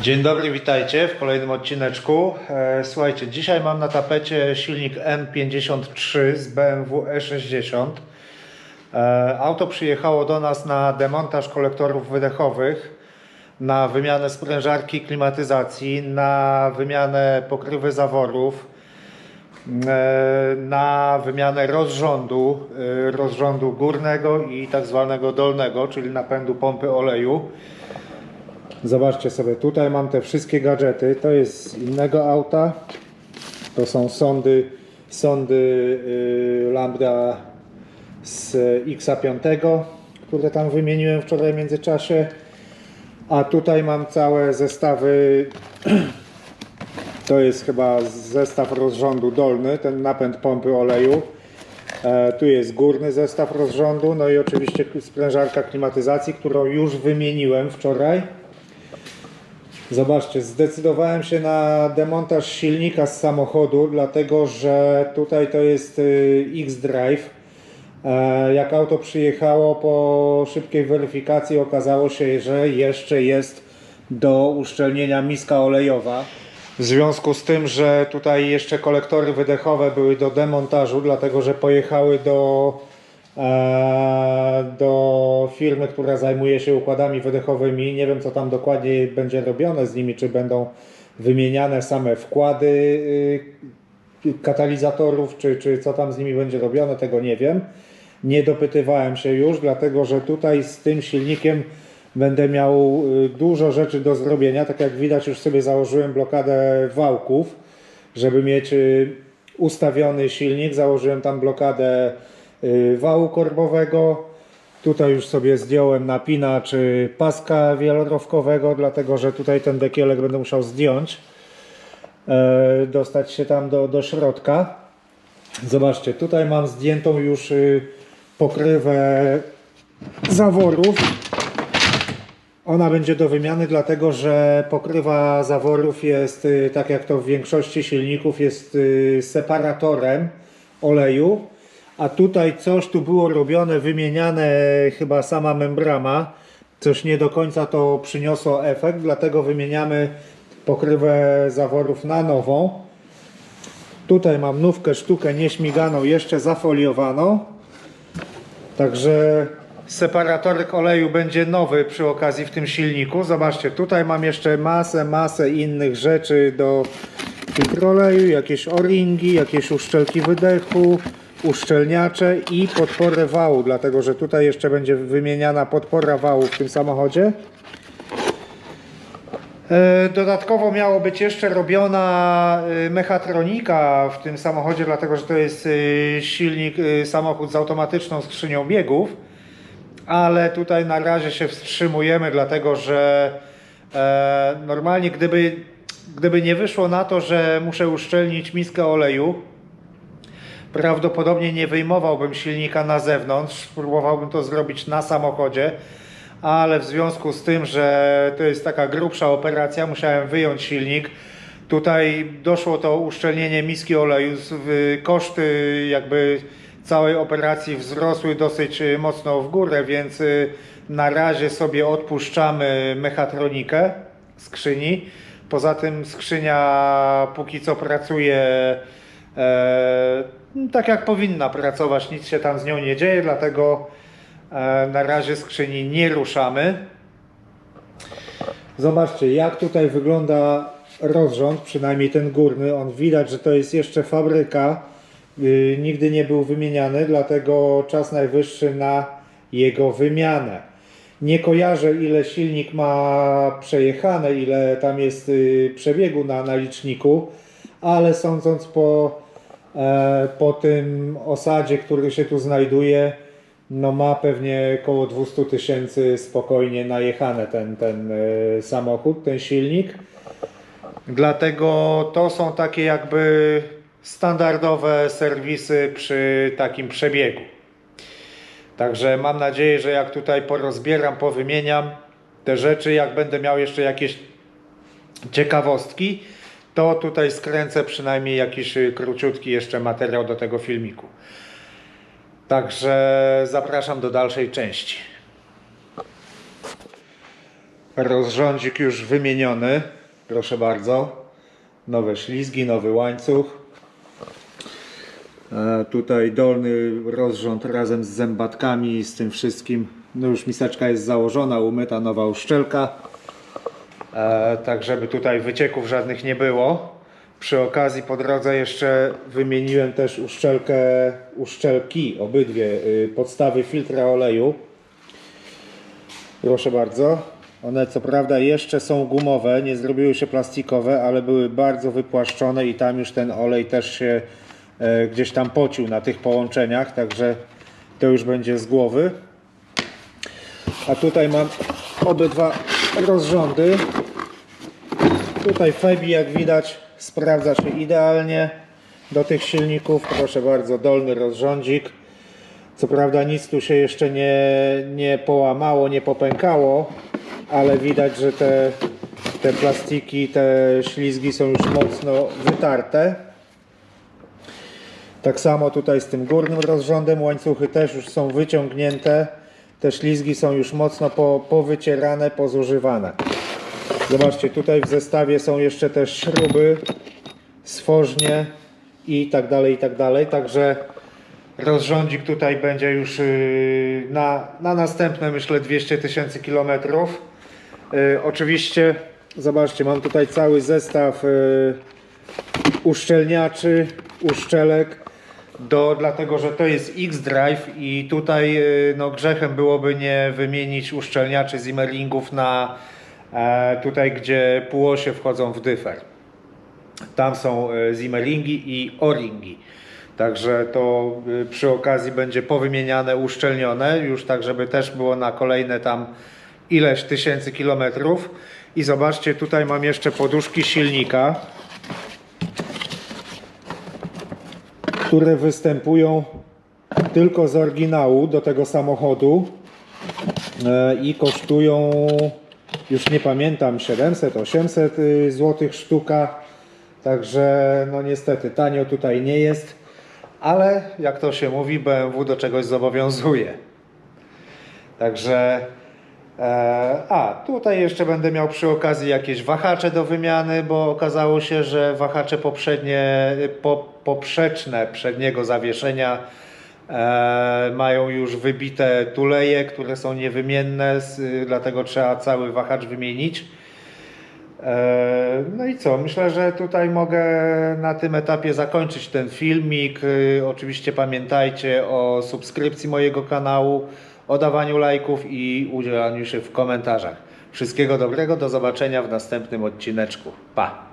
Dzień dobry, witajcie w kolejnym odcineczku. E, Słuchajcie, dzisiaj mam na tapecie silnik N53 z BMW E60. E, Auto przyjechało do nas na demontaż kolektorów wydechowych, na wymianę sprężarki klimatyzacji, na wymianę pokrywy zaworów, e, na wymianę rozrządu, rozrządu górnego i tak zwanego dolnego, czyli napędu pompy oleju. Zobaczcie sobie, tutaj mam te wszystkie gadżety. To jest z innego auta. To są sondy, sondy yy, Lambda z X5, które tam wymieniłem wczoraj w międzyczasie. A tutaj mam całe zestawy. To jest chyba zestaw rozrządu dolny, ten napęd pompy oleju. E, tu jest górny zestaw rozrządu, no i oczywiście sprężarka klimatyzacji, którą już wymieniłem wczoraj. Zobaczcie, zdecydowałem się na demontaż silnika z samochodu, dlatego że tutaj to jest y, X-Drive. E, Jak auto przyjechało po szybkiej weryfikacji okazało się, że jeszcze jest do uszczelnienia miska olejowa. W związku z tym, że tutaj jeszcze kolektory wydechowe były do demontażu, dlatego że pojechały do, do firmy, która zajmuje się układami wydechowymi. Nie wiem, co tam dokładnie będzie robione z nimi, czy będą wymieniane same wkłady y, katalizatorów, czy, czy co tam z nimi będzie robione, tego nie wiem. Nie dopytywałem się już, dlatego że tutaj z tym silnikiem będę miał y, dużo rzeczy do zrobienia. Tak jak widać, już sobie założyłem blokadę wałków, żeby mieć y, ustawiony silnik. Założyłem tam blokadę wału korbowego. Tutaj już sobie zdjąłem napinacz y, paska wielorowkowego, dlatego że tutaj ten dekielek będę musiał zdjąć. e, Dostać się tam do, do środka. Zobaczcie, tutaj mam zdjętą już y, pokrywę zaworów. Ona będzie do wymiany, dlatego że pokrywa zaworów jest, y, tak jak to w większości silników, jest y, separatorem oleju. A tutaj coś tu było robione, wymieniane chyba sama membrana. Coś nie do końca to przyniosło efekt, dlatego wymieniamy pokrywę zaworów na nową. Tutaj mam nówkę, sztukę nieśmiganą, jeszcze zafoliowaną. Także separatorek oleju będzie nowy przy okazji w tym silniku. Zobaczcie, tutaj mam jeszcze masę, masę innych rzeczy do filtru oleju, jakieś o-ringi, jakieś uszczelki wydechu, uszczelniacze i podporę wału, dlatego że tutaj jeszcze będzie wymieniana podpora wału w tym samochodzie. E, Dodatkowo miało być jeszcze robiona e, mechatronika w tym samochodzie, dlatego że to jest e, silnik, samochód z automatyczną skrzynią biegów, ale tutaj na razie się wstrzymujemy, dlatego że normalnie gdyby, gdyby nie wyszło na to, że muszę uszczelnić miskę oleju, prawdopodobnie nie wyjmowałbym silnika na zewnątrz, spróbowałbym to zrobić na samochodzie, ale w związku z tym, że to jest taka grubsza operacja, musiałem wyjąć silnik. Tutaj doszło to uszczelnienie miski oleju, koszty jakby całej operacji wzrosły dosyć y, mocno w górę, więc y, na razie sobie odpuszczamy mechatronikę skrzyni. Poza tym skrzynia póki co pracuje tak jak powinna pracować, nic się tam z nią nie dzieje, dlatego e, na razie skrzyni nie ruszamy. Zobaczcie, jak tutaj wygląda rozrząd, przynajmniej ten górny. On widać, że to jest jeszcze fabryka. Yy, nigdy nie był wymieniany, dlatego czas najwyższy na jego wymianę. Nie kojarzę, ile silnik ma przejechane, ile tam jest yy, przebiegu na, na liczniku, ale sądząc po, e, po tym osadzie, który się tu znajduje, no ma pewnie około 200 tysięcy spokojnie najechane ten, ten e, samochód, ten silnik. Dlatego to są takie jakby standardowe serwisy przy takim przebiegu. Także mam nadzieję, że jak tutaj porozbieram, powymieniam te rzeczy, jak będę miał jeszcze jakieś ciekawostki, to tutaj skręcę przynajmniej jakiś y, króciutki jeszcze materiał do tego filmiku. Także zapraszam do dalszej części. rozrządzik już wymieniony. Proszę bardzo. Nowe ślizgi, nowy łańcuch. E, tutaj dolny rozrząd razem z zębatkami i z tym wszystkim. No już miseczka jest założona, umyta, nowa uszczelka. E, tak żeby tutaj wycieków żadnych nie było. Przy okazji po drodze jeszcze wymieniłem też uszczelkę, uszczelki, obydwie y, podstawy filtra oleju. Proszę bardzo. One co prawda jeszcze są gumowe, nie zrobiły się plastikowe, ale były bardzo wypłaszczone i tam już ten olej też się e, gdzieś tam pocił na tych połączeniach, także to już będzie z głowy. A tutaj mam obydwa rozrządy. Tutaj Febi jak widać sprawdza się idealnie do tych silników. Proszę bardzo, dolny rozrządzik. Co prawda nic tu się jeszcze nie, nie połamało, nie popękało, ale widać, że te, te plastiki, te ślizgi są już mocno wytarte. Tak samo tutaj z tym górnym rozrządem łańcuchy też już są wyciągnięte. Te ślizgi są już mocno po, powycierane, pozużywane. Zobaczcie, tutaj w zestawie są jeszcze też śruby, stworznie i tak dalej, i tak dalej. Także rozrządzik tutaj będzie już yy, na, na następne, myślę, 200 tysięcy kilometrów. Yy, Oczywiście, zobaczcie, mam tutaj cały zestaw yy, uszczelniaczy, uszczelek. Do, dlatego, że to jest X-Drive i tutaj yy, no, grzechem byłoby nie wymienić uszczelniaczy Zimmerlingów na e, tutaj, gdzie półosie wchodzą w dyfer. Tam są e, Zimmerlingi i O-ringi. Także to y, przy okazji będzie powymieniane, uszczelnione, już tak, żeby też było na kolejne tam ileś tysięcy kilometrów. I zobaczcie, tutaj mam jeszcze poduszki silnika, które występują tylko z oryginału do tego samochodu e, i kosztują, już nie pamiętam, 700-800 zł sztuka. Także no niestety tanio tutaj nie jest, ale jak to się mówi, BMW do czegoś zobowiązuje. Także a tutaj jeszcze będę miał przy okazji jakieś wahacze do wymiany, bo okazało się, że wahacze poprzednie, po, poprzeczne przedniego zawieszenia e, mają już wybite tuleje, które są niewymienne, dlatego trzeba cały wahacz wymienić. E, No i co? Myślę, że tutaj mogę na tym etapie zakończyć ten filmik. Y, Oczywiście pamiętajcie o subskrypcji mojego kanału, o dawaniu lajków i udzielaniu się w komentarzach. Wszystkiego dobrego, do zobaczenia w następnym odcineczku. Pa!